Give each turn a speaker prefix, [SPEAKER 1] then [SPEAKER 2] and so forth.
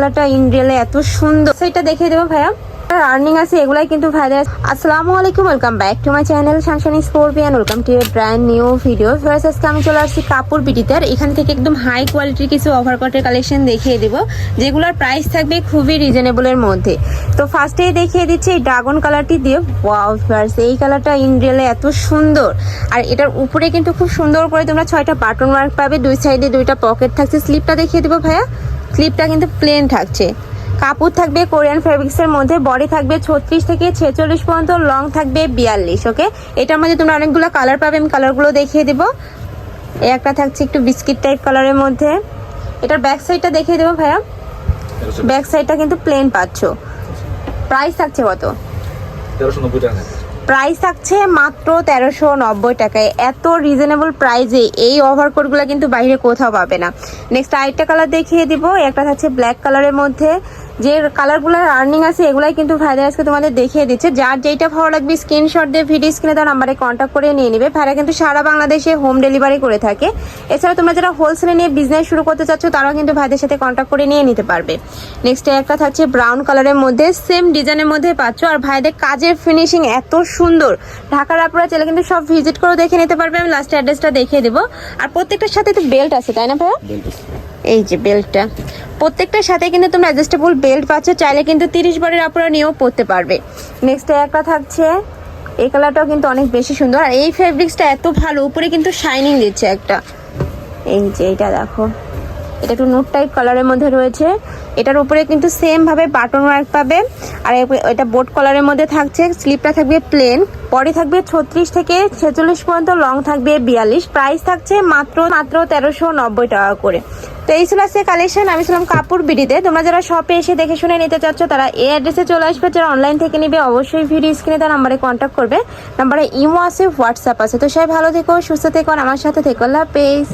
[SPEAKER 1] কালারটা এত সুন্দর। সেটা দেখিয়ে ভাইয়া। আছে, এগুলাই কিন্তু welcome channel welcome to new video আমি চলে বিটিতে, আর এখান থেকে হাই কোয়ালিটির কিছু ওভারকটের কালেকশন দেখিয়ে যেগুলোর প্রাইস থাকবে খুবই রিজনেবলের মধ্যে। তো ফার্স্টেই দেখিয়ে দিচ্ছি এই ড্রাগন কালারটি দিয়ে। ওয়াও এই কালারটা ইন রিয়েলে এত সুন্দর। আর এটার উপরে কিন্তু খুব সুন্দর করে তোমরা ছয়টা বাটন ওয়ার্ক পাবে, দুই সাইডে দুইটা পকেট থাকছে। স্লিপটা দেখিয়ে দেবো ভাইয়া। স্লিপটা কিন্তু প্লেন থাকছে। কাপড় থাকবে কোরিয়ান ফেব্রিক্সের মধ্যে বডি থাকবে ছত্রিশ থেকে ছেচল্লিশ পর্যন্ত লং থাকবে বিয়াল্লিশ ওকে এটার মধ্যে তোমরা অনেকগুলো কালার পাবে আমি কালারগুলো দেখিয়ে দেবো। এই একটা থাকছে একটু বিস্কিট টাইপ কালারের মধ্যে। এটার ব্যাক সাইডটা দেখিয়ে দেবো ভাইয়া। ব্যাক সাইডটা কিন্তু প্লেন পাচ্ছ। প্রাইস থাকছে কত?
[SPEAKER 2] তেরোশো নব্বই টাকা।
[SPEAKER 1] প্রাইস থাকছে মাত্র তেরোশো নব্বই টাকায়। এত রিজনেবল প্রাইজে এই ওভারকোটগুলো কিন্তু বাইরে কোথাও পাবে না। নেক্সট আরেকটা কালার দেখিয়ে দিব। একটা থাকছে ব্ল্যাক কালারের মধ্যে। যে কালারগুলোর আর্নিং আছে, এগুলাই কিন্তু ভাইরা আজকে তোমাদের দেখিয়ে দিচ্ছে। যার যেটা ভালো লাগবে স্ক্রিনশট দিয়ে ভিডিও স্ক্রিনে তার নাম্বারে কন্ট্যাক্ট করে নিয়ে নেবে। ভাইরা কিন্তু সারা বাংলাদেশে হোম ডেলিভারি করে থাকে। এছাড়া তোমরা যারা হোলসেলে নিয়ে বিজনেস শুরু করতে চাচ্ছ, তারাও কিন্তু ভাইদের সাথে কন্ট্যাক্ট করে নিয়ে নিতে পারবে। নেক্সট একটা থাকছে ব্রাউন কালারের মধ্যে সেম ডিজাইনের মধ্যে পাচ্ছ। আর ভাইদের কাজের ফিনিশিং এত সুন্দর। ঢাকার আপনারা চাইলে কিন্তু সব ভিজিট করে দেখে নিতে পারবে। আমি লাস্ট অ্যাড্রেসটা দেখিয়ে দেবো। আর প্রত্যেকটার সাথে তো বেল্ট আছে, তাই না ভাইয়া? এই যে বেল্টটা। প্রত্যেকটার সাথে কিন্তু তোমরা অ্যাডজাস্টেবল বেল্ট পাচ্ছ, চাইলে কিন্তু তিরিশ বারের আপনারা নিয়েও পরতে পারবে। নেক্সট একটা থাকছে, এই কালারটাও কিন্তু অনেক বেশি সুন্দর। আর এই ফেব্রিক্সটা এত ভালো, উপরে কিন্তু শাইনিং দিচ্ছে একটা। এই যে এটা দেখো, এটা একটু নোট টাইপ কালারের মধ্যে রয়েছে। এটার উপরে কিন্তু সেম ভাবে বাটন ওয়ার্ক পাবে। আর এটা বোট কালারের মধ্যে থাকছে স্লিপটা থাকবে প্লেন বডি থাকবে ছত্রিশ থেকে ছেচল্লিশ পর্যন্ত লং থাকবে বিয়াল্লিশ। প্রাইস থাকছে মাত্র মাত্র তেরোশো নব্বই টাকা করে। তো এই ছিল আজকে কালেকশন আমি ছিলাম কাপড় বিডিতে। তোমরা যারা শপে এসে দেখে শুনে নিতে চাচ্ছ, তারা এই অ্যাড্রেসে চলে আসবে। যারা অনলাইন থেকে নিবে, অবশ্যই ভিডিও স্ক্রিনে তার নাম্বারে কন্ট্যাক্ট করবে। নাম্বারে ইমো আছে হোয়াটসঅ্যাপ আছে। তো সবাই ভালো থেকো, সুস্থ থেকো আমার সাথে থেকো। আল্লাহ হাফেজ।